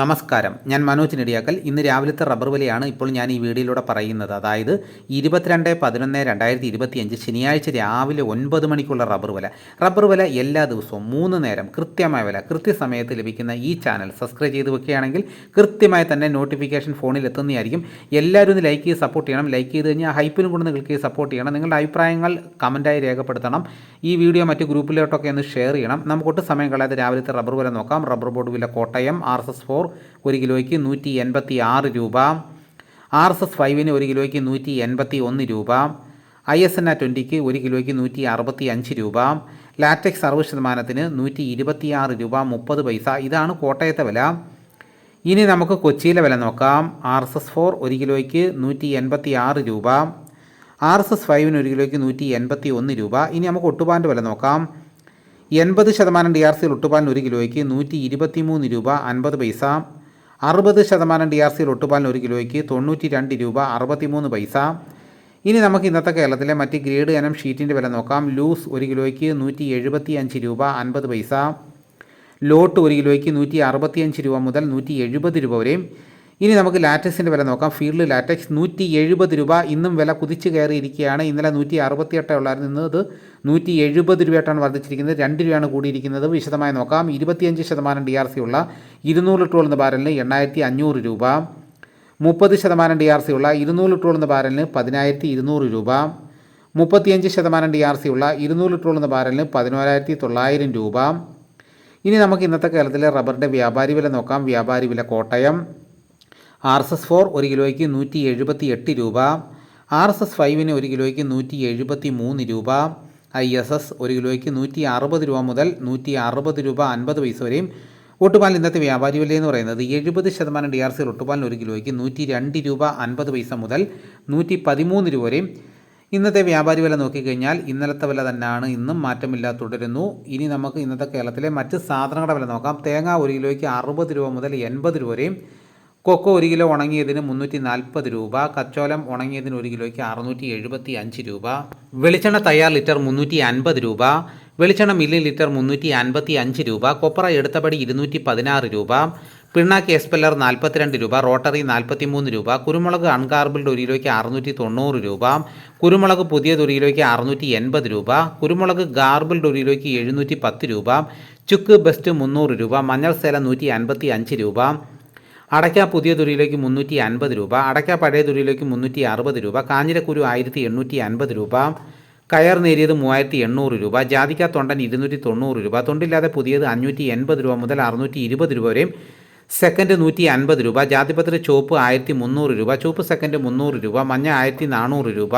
നമസ്കാരം. ഞാൻ മനോജ് നെടിയാക്കൽ. ഇന്ന് രാവിലത്തെ റബ്ബർ വിലയാണ് ഇപ്പോൾ ഞാൻ ഈ വീഡിയോയിലൂടെ പറയുന്നത്. അതായത് ഇരുപത്തിരണ്ട് പതിനൊന്ന് രണ്ടായിരത്തി ഇരുപത്തിയഞ്ച് ശനിയാഴ്ച രാവിലെ ഒൻപത് മണിക്കുള്ള റബ്ബർ വില. റബ്ബർ വില എല്ലാ ദിവസവും മൂന്ന് നേരം കൃത്യമായ വില കൃത്യസമയത്ത് ലഭിക്കുന്ന ഈ ചാനൽ സബ്സ്ക്രൈബ് ചെയ്ത് വെക്കുകയാണെങ്കിൽ കൃത്യമായി തന്നെ നോട്ടിഫിക്കേഷൻ ഫോണിൽ എത്തുന്നതായിരിക്കും. എല്ലാവരും ഒന്ന് ലൈക്ക് ചെയ്ത് സപ്പോർട്ട് ചെയ്യണം. ലൈക്ക് ചെയ്ത് കഴിഞ്ഞാൽ ഹൈപ്പിലും ക്ലിക്ക് ചെയ്ത് സപ്പോർട്ട് ചെയ്യണം. നിങ്ങളുടെ അഭിപ്രായങ്ങൾ കമന്റായി രേഖപ്പെടുത്തണം. ഈ വീഡിയോ മറ്റ് ഗ്രൂപ്പിലോട്ടൊക്കെ ഒന്ന് ഷെയർ ചെയ്യണം. നമുക്കൊട്ട് സമയം കളയാതെ രാവിലത്തെ റബ്ബർ വില നോക്കാം. റബ്ബർ ബോർഡ് വില Kottayam R S S four ഒരു കിലോയ്ക്ക് നൂറ്റി എൺപത്തി ആറ് രൂപ. ആർ എസ് എസ് ഫൈവിന് ഒരു കിലോയ്ക്ക് നൂറ്റി എൺപത്തി ഒന്ന് രൂപ. ഐ എസ് എൻ ആ ട്വന്റിക്ക് ഒരു കിലോയ്ക്ക് നൂറ്റി അറുപത്തി അഞ്ച് രൂപ. ലാറ്റക്സ് അറുപത് ശതമാനത്തിന് നൂറ്റി ഇരുപത്തിയാറ് രൂപ മുപ്പത് പൈസ. ഇതാണ് കോട്ടയത്തെ വില. ഇനി നമുക്ക് കൊച്ചിയിലെ വില നോക്കാം. ആർ എസ് എസ് ഫോർ ഒരു കിലോയ്ക്ക് നൂറ്റി എൺപത്തി ആറ് രൂപ. ആർ എസ് എസ് ഫൈവിന് ഒരു കിലോയ്ക്ക് നൂറ്റി എൺപത്തി ഒന്ന് രൂപ. ഇനി നമുക്ക് ഒട്ടുപാന്റെ വില നോക്കാം. എൺപത് ശതമാനം ഡി ആർ സിയിൽ ഒട്ടുപാലിന് ഒരു കിലോയ്ക്ക് നൂറ്റി ഇരുപത്തി മൂന്ന് രൂപ അൻപത് പൈസ അറുപത് ശതമാനം ഡി ആർ സിയിൽ ഒട്ടുപാലിന് ഒരു കിലോയ്ക്ക് തൊണ്ണൂറ്റി രണ്ട് രൂപ അറുപത്തി മൂന്ന് പൈസ. ഇനി നമുക്ക് ഇന്നത്തെ കേരളത്തിലെ മറ്റ് ഗ്രേഡ് ഇനം ഷീറ്റിന്റെ വില നോക്കാം. ലൂസ് ഒരു കിലോയ്ക്ക് നൂറ്റി എഴുപത്തി അഞ്ച് രൂപ അൻപത് പൈസ. ലോട്ട് ഒരു കിലോയ്ക്ക് നൂറ്റി അറുപത്തിയഞ്ച് രൂപ മുതൽ നൂറ്റി എഴുപത് രൂപ വരെയും ഇനി നമുക്ക് ലാറ്റക്സിന്റെ വില നോക്കാം. ഫീൽഡ് ലാറ്റക്സ് നൂറ്റി എഴുപത് രൂപ. ഇന്നും വില കുതിച്ച് കയറിയിരിക്കുകയാണ്. ഇന്നലെ നൂറ്റി അറുപത്തിയെട്ട് ഉള്ളായിരുന്നു. ഇന്ന് ഇത് നൂറ്റി എഴുപത് രൂപയായിട്ടാണ് വർദ്ധിച്ചിരിക്കുന്നത്. രണ്ട് രൂപയാണ് കൂടിയിരിക്കുന്നത്. വിശദമായി നോക്കാം. ഇരുപത്തിയഞ്ച് ശതമാനം ഡി ആർ സി ഉള്ള ഇരുന്നൂറ് ലിറ്റർ എന്ന ബാരലിന് എണ്ണായിരത്തി അഞ്ഞൂറ് രൂപ. മുപ്പത് ശതമാനം ഡി ആർ സി ഉള്ള ഇരുന്നൂറ് ലിറ്റർ എന്ന ബാരലിന് പതിനായിരത്തി ഇരുന്നൂറ് രൂപ. മുപ്പത്തിയഞ്ച് ശതമാനം ഡി ആർ സി ഉള്ള ഇരുന്നൂറ് ലിറ്റർ എന്ന ബാരലിന് പതിനോരായിരത്തി തൊള്ളായിരം രൂപ. ഇനി നമുക്ക് ഇന്നത്തെ കേരളത്തിലെ റബ്ബറിന്റെ വ്യാപാരി വില നോക്കാം. വ്യാപാരി വില Kottayam. R S S four ഒരു കിലോയ്ക്ക് നൂറ്റി എഴുപത്തി എട്ട് രൂപ ആർ എസ് എസ് ഫൈവിന് ഒരു കിലോയ്ക്ക് നൂറ്റി എഴുപത്തി മൂന്ന് രൂപ ഐ എസ് എസ് ഒരു കിലോയ്ക്ക് നൂറ്റി അറുപത് രൂപ മുതൽ നൂറ്റി അറുപത് രൂപ അൻപത് പൈസ വരെയും ഒട്ടുപാൽ ഇന്നത്തെ വ്യാപാരി വില എന്ന് പറയുന്നത് എഴുപത് ശതമാനം ഡി ആർ സി ഒട്ടുപാലിന് ഒരു കിലോയ്ക്ക് നൂറ്റി രണ്ട് രൂപ അൻപത് പൈസ മുതൽ നൂറ്റി പതിമൂന്ന് രൂപ വരെയും ഇന്നത്തെ വ്യാപാരി വില നോക്കിക്കഴിഞ്ഞാൽ ഇന്നലത്തെ വില തന്നെയാണ് ഇന്നും മാറ്റമില്ലാതെ തുടരുന്നു. ഇനി നമുക്ക് ഇന്നത്തെ കേരളത്തിലെ മറ്റ് സാധനങ്ങളുടെ വില നോക്കാം. തേങ്ങ ഒരു കിലോയ്ക്ക് അറുപത് രൂപ മുതൽ എൺപത് രൂപ വരെയും കൊക്കോ ഒരു കിലോ ഉണങ്ങിയതിന് മുന്നൂറ്റി നാൽപ്പത് രൂപ കച്ചോലം ഉണങ്ങിയതിന് ഒരു കിലോയ്ക്ക് അറുന്നൂറ്റി എഴുപത്തി അഞ്ച് രൂപ വെളിച്ചെണ്ണ തയ്യാർ ലിറ്റർ മുന്നൂറ്റി അൻപത് രൂപ വെളിച്ചെണ്ണ മില്ലി ലിറ്റർ മുന്നൂറ്റി അൻപത്തി അഞ്ച് രൂപ കൊപ്ര എടുത്തപടി ഇരുന്നൂറ്റി പതിനാറ് രൂപ പിണ്ണാക്ക് എസ്പെല്ലർ നാൽപ്പത്തിരണ്ട് രൂപ റോട്ടറി നാൽപ്പത്തി മൂന്ന് രൂപ കുരുമുളക് അൺകാർബിൾഡ് ഒരു കിലോയ്ക്ക് അറുന്നൂറ്റി തൊണ്ണൂറ് രൂപ കുരുമുളക് പുതിയത് ഒരു കിലോയ്ക്ക് അറുന്നൂറ്റി എൺപത് രൂപ കുരുമുളക് ഗാർബിൾഡ് ഒരു കിലോയ്ക്ക് എഴുന്നൂറ്റി പത്ത് രൂപ ചുക്ക് ബെസ്റ്റ് മുന്നൂറ് രൂപ മഞ്ഞൾ സേല നൂറ്റി അൻപത്തി അഞ്ച് രൂപ അടയ്ക്ക പുതിയ തുരിയിലേക്ക് മുന്നൂറ്റി അൻപത് രൂപ അടയ്ക്ക പഴയ തുരിയിലേക്ക് മുന്നൂറ്റി അറുപത് രൂപ കാഞ്ഞിരക്കുരു ആയിരത്തി എണ്ണൂറ്റി അൻപത് രൂപ കയർ നേരിയത് മൂവായിരത്തി എണ്ണൂറ് രൂപ ജാതിക്ക തൊണ്ടൻ ഇരുന്നൂറ്റി തൊണ്ണൂറ് രൂപ തൊണ്ടില്ലാതെ പുതിയത് അഞ്ഞൂറ്റി എൺപത് രൂപ മുതൽ അറുന്നൂറ്റി ഇരുപത് രൂപ വരെയും സെക്കൻഡ് നൂറ്റി അൻപത് രൂപ ജാതിപത്ര ചുവപ്പ് ആയിരത്തി മുന്നൂറ് രൂപ ചുവപ്പ് സെക്കൻഡ് മുന്നൂറ് രൂപ മഞ്ഞ ആയിരത്തി നാനൂറ് രൂപ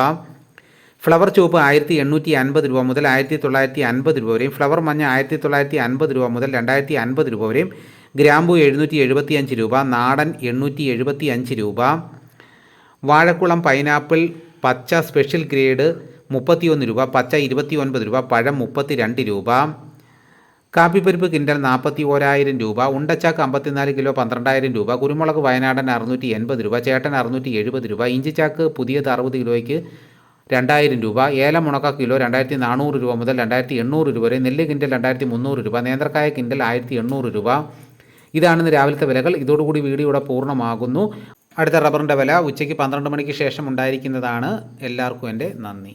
ഫ്ലവർ ചുവപ്പ് ആയിരത്തി എണ്ണൂറ്റി അൻപത് രൂപ മുതൽ ആയിരത്തി തൊള്ളായിരത്തി അൻപത് രൂപ വരെയും ഫ്ലവർ മഞ്ഞ ആയിരത്തി തൊള്ളായിരത്തി അൻപത് രൂപ മുതൽ രണ്ടായിരത്തി അൻപത് രൂപ വരെയും ഗ്രാമ്പു എഴുന്നൂറ്റി എഴുപത്തി അഞ്ച് രൂപ നാടൻ എണ്ണൂറ്റി എഴുപത്തി അഞ്ച് രൂപ വാഴക്കുളം പൈനാപ്പിൾ പച്ച സ്പെഷ്യൽ ഗ്രേഡ് മുപ്പത്തിയൊന്ന് രൂപ പച്ച ഇരുപത്തി ഒൻപത് രൂപ പഴം മുപ്പത്തി രണ്ട് രൂപ കാപ്പിപ്പരിപ്പ് കിൻഡൽ നാൽപ്പത്തി ഓരായിരം രൂപ ഉണ്ടച്ചാക്ക് അമ്പത്തിനാല് കിലോ പന്ത്രണ്ടായിരം രൂപ കുരുമുളക് വയനാടൻ അറുന്നൂറ്റി എൺപത് രൂപ ചേട്ടൻ അറുന്നൂറ്റി എഴുപത് രൂപ ഇഞ്ചിച്ചാക്ക് പുതിയത് അറുപത് കിലോയ്ക്ക് രണ്ടായിരം രൂപ ഏലം ഉണക്ക കിലോ രണ്ടായിരത്തി നാനൂറ് രൂപ മുതൽ രണ്ടായിരത്തി എണ്ണൂറ് രൂപ വരെ നെല്ല് കിൻഡൽ രണ്ടായിരത്തി മുന്നൂറ് രൂപ നേന്ത്രക്കായ കിൻഡൽ ആയിരത്തി എണ്ണൂറ് രൂപ ഇതാണ് ഇന്ന് രാവിലത്തെ വിലകൾ. ഇതോടുകൂടി വീഡിയോ ഇവിടെ പൂർണമാകുന്നു. അടുത്ത റബ്ബറിന്റെ വില ഉച്ചയ്ക്ക് പന്ത്രണ്ട് മണിക്ക് ശേഷം ഉണ്ടായിരിക്കുന്നതാണ്. എല്ലാവർക്കും എന്റെ നന്ദി.